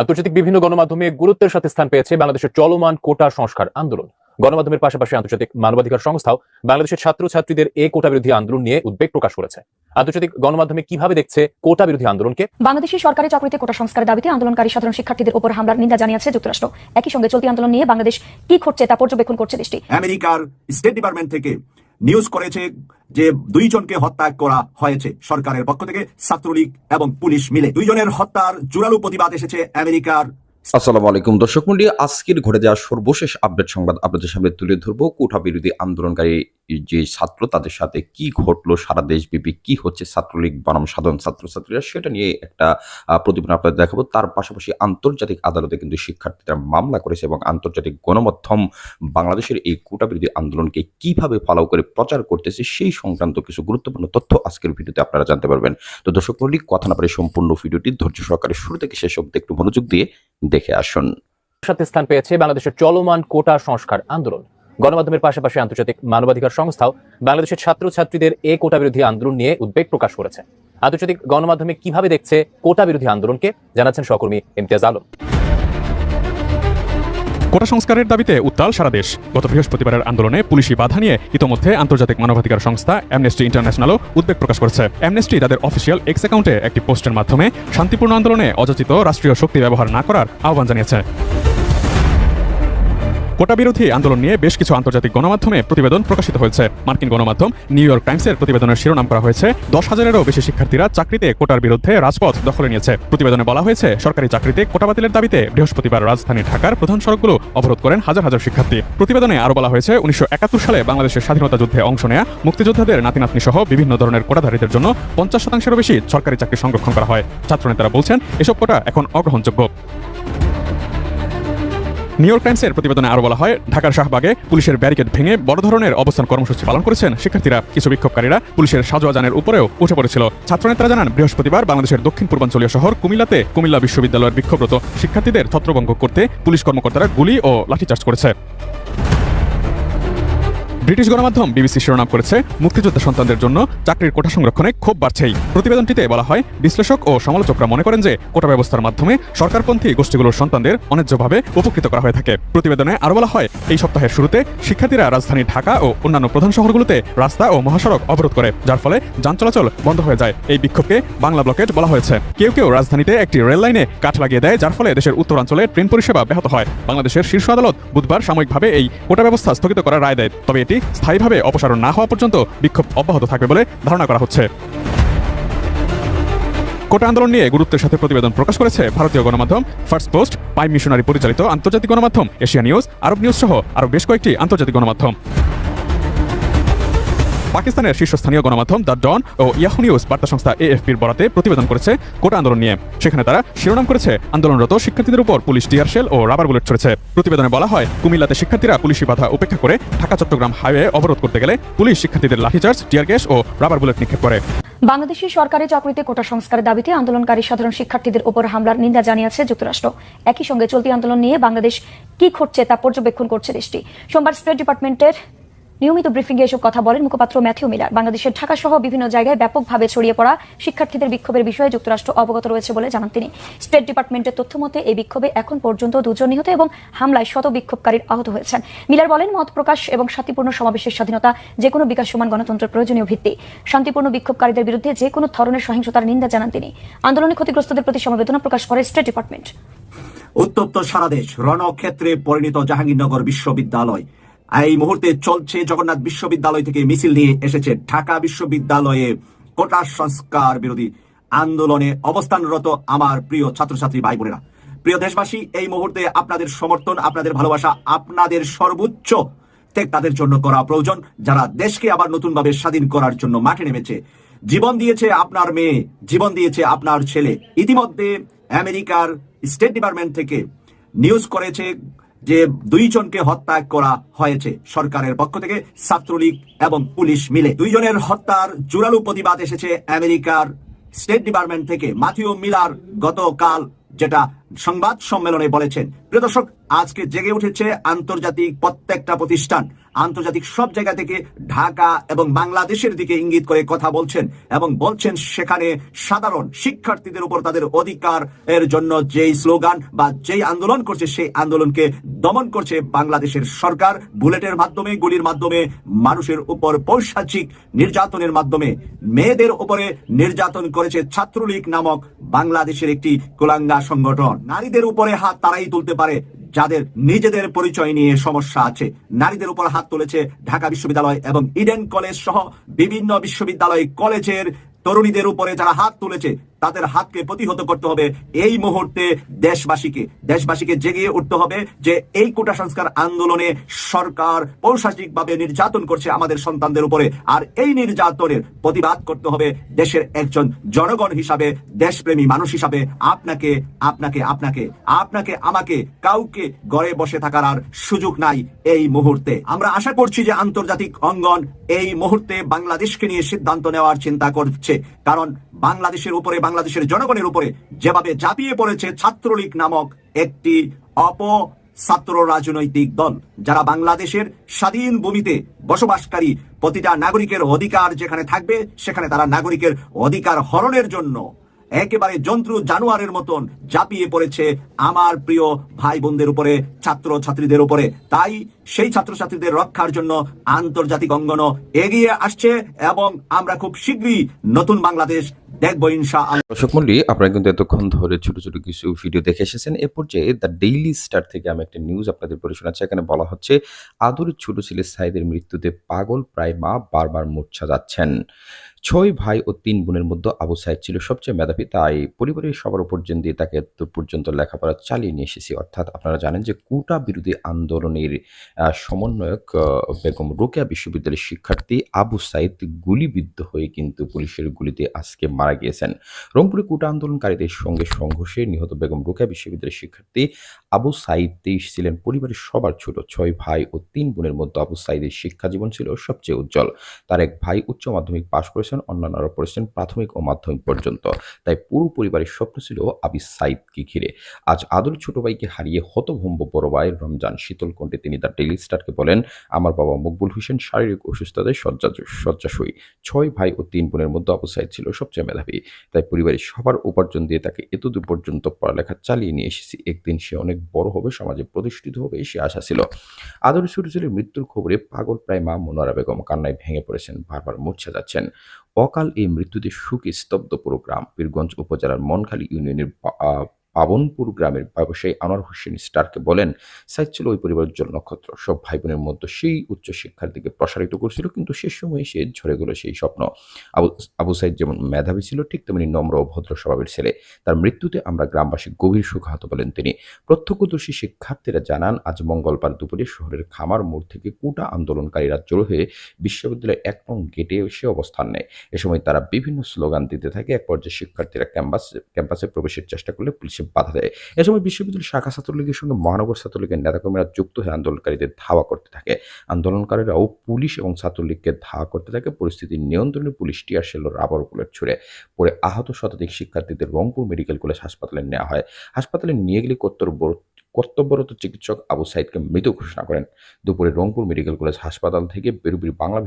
আন্তর্জাতিক বিভিন্ন গণমাধ্যমে গুরুত্বের সাথে স্থান পেয়েছে বাংলাদেশের চলমান কোটা সংস্কার আন্দোলন। গণমাধ্যমের পাশাপাশি আন্তর্জাতিক মানবাধিকার সংস্থাও বাংলাদেশের ছাত্রছাত্রীদের এ কোটা বিরোধী আন্দোলন নিয়ে উদ্বেগ প্রকাশ করেছে। আন্তর্জাতিক গণমাধ্যমে কীভাবে দেখছে কোটা বিরোধী আন্দোলনকে? বাংলাদেশের সরকারি চাকরিতে কোটা সংস্কারের দাবিতে আন্দোলনকারী সাধারণ শিক্ষার্থীদের উপর হামলার নিন্দা জানিয়েছে যুক্তরাষ্ট্র। একই সঙ্গে চলতি আন্দোলন নিয়ে বাংলাদেশ কি ঘটছে তা পর্যবেক্ষণ করছে দেশটি। আমেরিকার স্টেট ডিপার্টমেন্ট থেকে নিউজ করেছে যে দুইজনকে হত্যা করা হয়েছে। সরকারের পক্ষ থেকে ছাত্রলীগ এবং পুলিশ মিলে দুইজনের হত্যার জোরালো প্রতিবাদ এসেছে আমেরিকার আসসালামু আলাইকুম। দর্শক মন্ডলী, আজকের ঘটে যাওয়া সর্বশেষ আপডেট সংবাদ আপনাদের সামনে তুলে ধরবো। কোঠা বিরোধী আন্দোলনকারী যে ছাত্র, তাদের সাথে কি ঘটলো, সারা দেশব্যাপী কি হচ্ছে, ছাত্রলীগ বনাম সাধারণ ছাত্রছাত্রীরা, সেটা নিয়ে একটা প্রতিবেদন আপনাদের দেখাবো। তার পাশাপাশি আন্তর্জাতিক আদালতে কিন্তু শিক্ষার্থীরা মামলা করেছে এবং আন্তর্জাতিক গণমাধ্যম বাংলাদেশের এই কোটা বিরোধী আন্দোলনকে কীভাবে ফলাও করে প্রচার করতেছে, সেই সংক্রান্ত কিছু গুরুত্বপূর্ণ তথ্য আজকের ভিডিওতে আপনারা জানতে পারবেন। তো দর্শক মন্ডলী, কথা না পারে সম্পূর্ণ ভিডিওটি ধৈর্য সহকারে শুরু থেকে শেষ অব্দি একটু মনোযোগ দিয়ে দেখে আসুন। সাথে স্থান পেয়েছে বাংলাদেশের চলমান কোটা সংস্কার আন্দোলন। গণমাধ্যমের পাশাপাশি আন্তর্জাতিক মানবাধিকার সংস্থাও বাংলাদেশের ছাত্রছাত্রীদের এ কোটা বিরোধী আন্দোলন নিয়ে উদ্বেগ প্রকাশ করেছে। আন্তর্জাতিক গণমাধ্যমে কীভাবে দেখছে কোটা বিরোধী আন্দোলনকে, জানাচ্ছেন সহকর্মী ইমতিয়াজ আলম। কোটা সংস্কারের দাবিতে উত্তাল সারা দেশ। গত বৃহস্পতিবারের আন্দোলনে পুলিশি বাধা নিয়ে ইতোমধ্যে আন্তর্জাতিক মানবাধিকার সংস্থা অ্যামনেস্টি ইন্টারন্যাশনালও উদ্বেগ প্রকাশ করেছে। অ্যামনেস্টি তাদের অফিসিয়াল এক্স অ্যাকাউন্টে একটি পোস্টের মাধ্যমে শান্তিপূর্ণ আন্দোলনে অযাচিত রাষ্ট্রীয় শক্তি ব্যবহার না করার আহ্বান জানিয়েছে। কোটা বিরোধী আন্দোলন নিয়ে বেশ কিছু আন্তর্জাতিক গণমাধ্যমে প্রতিবেদন প্রকাশিত হয়েছে। মার্কিন গণমাধ্যম নিউ ইয়র্ক টাইমসের প্রতিবেদনের শিরোনাম করা হয়েছে, দশ হাজারেরও বেশি শিক্ষার্থীরা চাকরিতে কোটার বিরুদ্ধে রাজপথ দখলে নিয়েছে। প্রতিবেদনে বলা হয়েছে, সরকারি চাকরিতে কোটা বাতিলের দাবিতে বৃহস্পতিবার রাজধানী ঢাকার প্রধান সড়কগুলো অবরোধ করেন হাজার হাজার শিক্ষার্থী। প্রতিবেদনে আরও বলা হয়েছে, উনিশশো একাত্তর সালে বাংলাদেশের স্বাধীনতা যুদ্ধে অংশ নেয়া মুক্তিযোদ্ধাদের নাতি নাতনি সহ বিভিন্ন ধরনের কোটাধারীদের জন্য পঞ্চাশ শতাংশেরও বেশি সরকারি চাকরি সংরক্ষণ করা হয়। ছাত্রনেতারা বলছেন, এসব কোটা এখন অগ্রহণযোগ্য। নিউ ইয়র্ক টাইমসের প্রতিবেদনে আরও বলা হয়, ঢাকার শাহবাগে পুলিশের ব্যারিকেড ভেঙে বড় ধরনের অবস্থান কর্মসূচি পালন করেছেন শিক্ষার্থীরা। কিছু বিক্ষোভকারীরা পুলিশের সাজোয়াজানের উপরেও উঠে পড়েছিল। ছাত্রনেতারা জানান, বৃহস্পতিবার বাংলাদেশের দক্ষিণ পূর্বাঞ্চলীয় শহর কুমিল্লাতে কুমিল্লা বিশ্ববিদ্যালয়ের বিক্ষোভরত শিক্ষার্থীদের ছত্রভঙ্গ করতে পুলিশ কর্মকর্তারা গুলি ও লাঠিচার্জ করেছে। ব্রিটিশ গণমাধ্যম বিবিসি শিরোনাম করেছে, মুক্তিযোদ্ধা সন্তানদের জন্য চাকরির কোটা সংরক্ষণে ক্ষোভ বাড়ছেই। প্রতিবেদনটিতে বলা হয়, বিশ্লেষক ও সমালোচকরা মনে করেন যে কোটা ব্যবস্থার মাধ্যমে সরকারপন্থী গোষ্ঠীগুলোর সন্তানদের অন্যায্যভাবে উপকৃত করা হয়ে থাকে। প্রতিবেদনে আরও বলা হয়, এই সপ্তাহের শুরুতে শিক্ষার্থীরা রাজধানী ঢাকা ও অন্যান্য প্রধান শহরগুলোতে রাস্তা ও মহাসড়ক অবরোধ করে, যার ফলে যান চলাচল বন্ধ হয়ে যায়। এই বিক্ষোভকে বাংলা ব্লকেট বলা হয়েছে। কেউ কেউ রাজধানীতে একটি রেল লাইনে কাঠ লাগিয়ে দেয়, যার ফলে দেশের উত্তরাঞ্চলে ট্রেন পরিষেবা ব্যাহত হয়। বাংলাদেশের শীর্ষ আদালত বুধবার সাময়িকভাবে এই কোটা ব্যবস্থা স্থগিত করার রায় দেয়। তবে এটি স্থায়ীভাবে অপসারণ না হওয়া পর্যন্ত বিক্ষোভ অব্যাহত থাকবে বলে ধারণা করা হচ্ছে। কোটা আন্দোলন নিয়ে গুরুত্বের সাথে প্রতিবেদন প্রকাশ করেছে ভারতীয় গণমাধ্যম ফার্স্ট পোস্ট পাইম মিশনারি পরিচালিত আন্তর্জাতিক গণমাধ্যম, এশিয়া নিউজ, আরব নিউজ সহ আরও বেশ কয়েকটি আন্তর্জাতিক গণমাধ্যম। পাকিস্তানের শীর্ষস্থানীয় গণমাধ্যম দ্য ডন ও ইয়াহু নিউজ বার্তা সংস্থা এএফপির বরাতে প্রতিবেদন করেছে কোটা আন্দোলন নিয়ে। সেখানে তারা শিরোনাম করেছে, আন্দোলনরত শিক্ষার্থীদের উপর পুলিশ টিয়ার শেল ও রাবার বুলেট ছড়েছে। প্রতিবেদনে বলা হয়, কুমিল্লাতে শিক্ষার্থীরা পুলিশি বাধা উপেক্ষা করে ঢাকা, চট্টগ্রাম হাইওয়ে অবরোধ করতে গেলে পুলিশ শিক্ষার্থীদের লাঠিচার্জ, টিয়ার গ্যাস ও রাবার বুলেট নিক্ষেপ করে। বাংলাদেশি সরকারি চাকরিতে কোটা সংস্কারের দাবিতে আন্দোলনকারী সাধারণ শিক্ষার্থীদের উপর হামলার নিন্দা জানিয়েছে যুক্তরাষ্ট্র। একই সঙ্গে চলতি আন্দোলন নিয়ে বাংলাদেশ কি ঘটছে তা পর্যবেক্ষণ করছে দেশটি। সোমবার স্টেট ডিপার্টমেন্টের নিয়মিত ব্রিফিংয়ে এসব কথা বলেন মুখপাত্র ম্যাথিউ মিলার। বাংলাদেশের ঢাকা সহ বিভিন্ন জায়গায় ব্যাপকভাবে ছড়িয়ে পড়া শিক্ষার্থীদের বিক্ষোভের বিষয়ে যুক্তরাষ্ট্র অবগত রয়েছে বলে জানান তিনি। স্টেট ডিপার্টমেন্টের তথ্য মতে এই বিক্ষোভে এখন পর্যন্ত দুজন নিহত এবং হামলায় শত বিক্ষোভকারীর আহত হয়েছেন। মিলার বলেন, মত প্রকাশ এবং শান্তিপূর্ণ সমাবেশের স্বাধীনতা যে কোনো বিকাশ সমান গণতন্ত্রের প্রয়োজনীয় ভিত্তি। শান্তিপূর্ণ বিক্ষোভকারীদের বিরুদ্ধে যে কোনো ধরনের সহিংসতার নিন্দা জানান তিনি। আন্দোলনে ক্ষতিগ্রস্তদের প্রতি সমবেদনা প্রকাশ করে স্টেট ডিপার্টমেন্ট। উত্তপ্ত সারা দেশ, রণক্ষেত্রে পরিণত জাহাঙ্গীরনগর বিশ্ববিদ্যালয়। এই মুহূর্তে চলছে জগন্নাথ বিশ্ববিদ্যালয় থেকে মিছিল নিয়ে এসেছে ঢাকা বিশ্ববিদ্যালয়ে কোটা সংস্কার বিরোধী আন্দোলনে অবস্থানরত আমার প্রিয় ছাত্রছাত্রী ভাই বোনেরা প্রিয় দেশবাসী, এই মুহূর্তে আপনাদের সমর্থন, আপনাদের ভালোবাসা, আপনাদের সর্বোচ্চ ত্যাগ তাদের জন্য করা প্রয়োজন। যারা দেশকে আবার নতুনভাবে স্বাধীন করার জন্য মাঠে নেমেছে, জীবন দিয়েছে আপনার মেয়ে, জীবন দিয়েছে আপনার ছেলে। ইতিমধ্যে আমেরিকার স্টেট ডিপার্টমেন্ট থেকে নিউজ করেছে যে দুইজনকে হত্যা করা হয়েছে সরকারের পক্ষ থেকে ছাত্রলীগ এবং পুলিশ মিলে। দুইজনের হত্যার জোরালো প্রতিবাদ এসেছে আমেরিকার স্টেট ডিপার্টমেন্ট থেকে মাথিও মিলার গতকাল, যেটা সংবাদ সম্মেলনে বলেছেন, প্রিয় দর্শক, আজকে জেগে উঠেছে আন্তর্জাতিক প্রত্যেকটা প্রতিষ্ঠান। আন্তর্জাতিক সব জায়গা থেকে ঢাকা এবং বাংলাদেশের দিকে ইঙ্গিত করে কথা বলছেন এবং বলছেন সেখানে সাধারণ শিক্ষার্থীদের উপর তাদের অধিকার এর জন্য যেই স্লোগান বা যেই আন্দোলন করছে, সেই আন্দোলনকে দমন করছে বাংলাদেশের সরকার। বুলেটের মাধ্যমে, গুলির মাধ্যমে, মানুষের উপর পৈশাচিক নির্যাতনের মাধ্যমে। মেয়েদের উপরে নির্যাতন করেছে ছাত্রলীগ নামক বাংলাদেশের একটি কুলাঙ্গা সংগঠন। নারীদের উপরে হাত তারাই তুলতে পারে, যাদের নিজেদের পরিচয় নিয়ে সমস্যা আছে। নারীদের উপর হাত তুলেছে ঢাকা বিশ্ববিদ্যালয় এবং ইডেন কলেজ সহ বিভিন্ন বিশ্ববিদ্যালয় কলেজের তরুণীদের উপরে যারা হাত তুলেছে তাদের হাতকে প্রতিহত করতে হবে এই মুহূর্তে দেশবাসীকে। দেশবাসীকে জেগে উঠতে হবে যে এই কোটা সংস্কার আন্দোলনে সরকার পৌশাসিকভাবে নির্যাতন করছে আমাদের সন্তানদের উপরে। আর এই নির্যাতনের প্রতিবাদ করতে হবে দেশের একজন জনগণ হিসাবে, দেশপ্রেমী মানুষ হিসাবে। আপনাকে আপনাকে আপনাকে আপনাকে, আমাকে কাউকে ঘরে বসে থাকার আর সুযোগ নাই এই মুহূর্তে। আমরা আশা করছি যে আন্তর্জাতিক অঙ্গন এই মুহূর্তে বাংলাদেশকে নিয়ে সিদ্ধান্ত নেওয়ার চিন্তা করছে। কারণ বাংলাদেশের উপরে, বাংলাদেশের জনগণের উপরে যেভাবে ঝাঁপিয়ে পড়েছে ছাত্রলীগ নামক একটি অপ ছাত্র রাজনৈতিক দল, যারা বাংলাদেশের স্বাধীন ভূমিতে বসবাসকারী প্রতিটা নাগরিকের অধিকার যেখানে থাকবে, সেখানে তারা নাগরিকের অধিকার হরণের জন্য একেবারে জন্তু জানোয়ারের মতন ঝাঁপিয়ে পড়েছে আমার প্রিয় ভাই বোনদের উপরে ছাত্র ছাত্রীদের উপরে। তাই সেই ছাত্রছাত্রীদের রক্ষার জন্য আন্তর্জাতিক অঙ্গন এগিয়ে আসছে এবং আমরা খুব শীঘ্রই নতুন বাংলাদেশ আপনারা কিন্তু এতক্ষণ ধরে ছোট ছোট কিছু ভিডিও দেখে এসেছেন। পর্যায়ে ডেইলি স্টার থেকে নিউজ আপনাদের পড়ে এখানে বলা হচ্ছে ছোট ছেলে মৃত্যুতে পাগল, প্রায় মা বারবার মূর্ছা যাচ্ছেন। ছয় ভাই ও তিন বোনের মধ্যে আবু সাইদ ছিল সবচেয়ে মেধাবী, তাই পরিবারের সবার উপার্জন দিয়ে তাকে এত পর্যন্ত লেখাপড়া চালিয়ে নিয়ে এসেছি। অর্থাৎ আপনারা জানেন যে কোটা বিরোধী আন্দোলনের সমন্বয়ক বেগম রোকেয়া বিশ্ববিদ্যালয়ের শিক্ষার্থী আবু সাইদ গুলিবিদ্ধ হয়ে কিন্তু পুলিশের গুলিতে আজকে মারা গিয়েছেন। রংপুরে কোটা আন্দোলনকারীদের সঙ্গে সংঘর্ষে নিহত বেগম রোকেয়া বিশ্ববিদ্যালয়ের শিক্ষার্থী আবু সাইদ তেইশ ছিলেন পরিবারের সবার ছোট। ছয় ভাই ও তিন বোনের মধ্যে আবু সাইদের শিক্ষা জীবন ছিল সবচেয়ে উজ্জ্বল। তার এক ভাই উচ্চ মাধ্যমিক পাশ করেছেন অন্যান্যরা পড়েছেন প্রাথমিক ও মাধ্যমিক পর্যন্ত। তাই পুরো পরিবারের স্বপ্ন ছিল আবি সাইদকে ঘিরে। আজ আদর ছোট ভাইকে হারিয়ে হতভম্ব বড় ভাই রমজান শীতল কণ্ঠে তিনি তার ডেইলি স্টারকে বলেন, আমার বাবা মকবুল হোসেন শারীরিক অসুস্থতায় শয্যা শয্যাশয়ী। ছয় ভাই ও তিন বোনের মধ্যে আবু সাইদ ছিল সবচেয়ে মেধাবী। তাই পরিবারের সবার উপার্জন দিয়ে তাকে এতদূর পর্যন্ত পড়ালেখা চালিয়ে নিয়ে এসেছি। একদিন সে অনেক বড় হবে, সমাজে প্রতিষ্ঠিত হবে, সে আশা ছিল। আদর ছেলের মৃত্যুর খবরে পাগল প্রায় মা মনোয়ারা বেগম কান্নায় ভেঙে পড়েছেন, বারবার মূর্ছা যাচ্ছেন। অকাল এই মৃত্যুতে শোকে স্তব্ধ পুরো গ্রাম পীরগঞ্জ উপজেলার মনখালী ইউনিয়নের পাবনপুর গ্রামের ব্যবসায়ী আনোয়ার হোসেন স্টারকে বলেন সাইদ ছিল ওই পরিবারের জন্য নক্ষত্র। সব ভাই বোনের মধ্যে সেই উচ্চ শিক্ষার দিকে প্রসারিত করছিল, কিন্তু সে সময়ে সে ঝরে গেল সেই স্বপ্ন। আবু আবু সাইদ যেমন মেধাবী ছিল, ঠিক তেমনি নম্র ও ভদ্র স্বভাবের ছেলে। তার মৃত্যুতে আমরা গ্রামবাসী গভীর শোকাহত বলেন তিনি। প্রত্যক্ষদর্শী শিক্ষার্থীরা জানান, আজ মঙ্গলবার দুপুরে শহরের খামার মোড় থেকে কোটা আন্দোলনকারীরা জড়ো হয়ে বিশ্ববিদ্যালয়ের এক নং গেটে এসে অবস্থান নেয়। এ সময় তারা বিভিন্ন স্লোগান দিতে থাকে। এক পর্যায়ে শিক্ষার্থীরা ক্যাম্পাস, ক্যাম্পাসে প্রবেশের চেষ্টা করলে পুলিশে বাধা দেয়। এ সময় বিশ্ববিদ্যালয় শাখা ছাত্রলীগের সঙ্গে মহানগর ছাত্রলীগের নেতাকর্মীরা যুক্ত হয়ে আন্দোলনকারীদের ধাওয়া করতে থাকে। আন্দোলনকারীরাও পুলিশ এবং ছাত্রলীগকে ধাওয়া করতে থাকে। পরিস্থিতি নিয়ন্ত্রণে পুলিশ টিয়ার ও রাবার বুলেট ছুড়ে পরে আহত শতাধিক শিক্ষার্থীদের রংপুর মেডিকেল কলেজ হাসপাতালে নেওয়া হয়। হাসপাতালে নিয়ে গেলে কর্তব্য কর্তব্যরত চিকিৎসক আবু সাইদকে মৃত ঘোষণা করেন। দুপুরে রংপুর মেডিকেল কলেজ হাসপাতাল থেকে বেরুবির বাংলা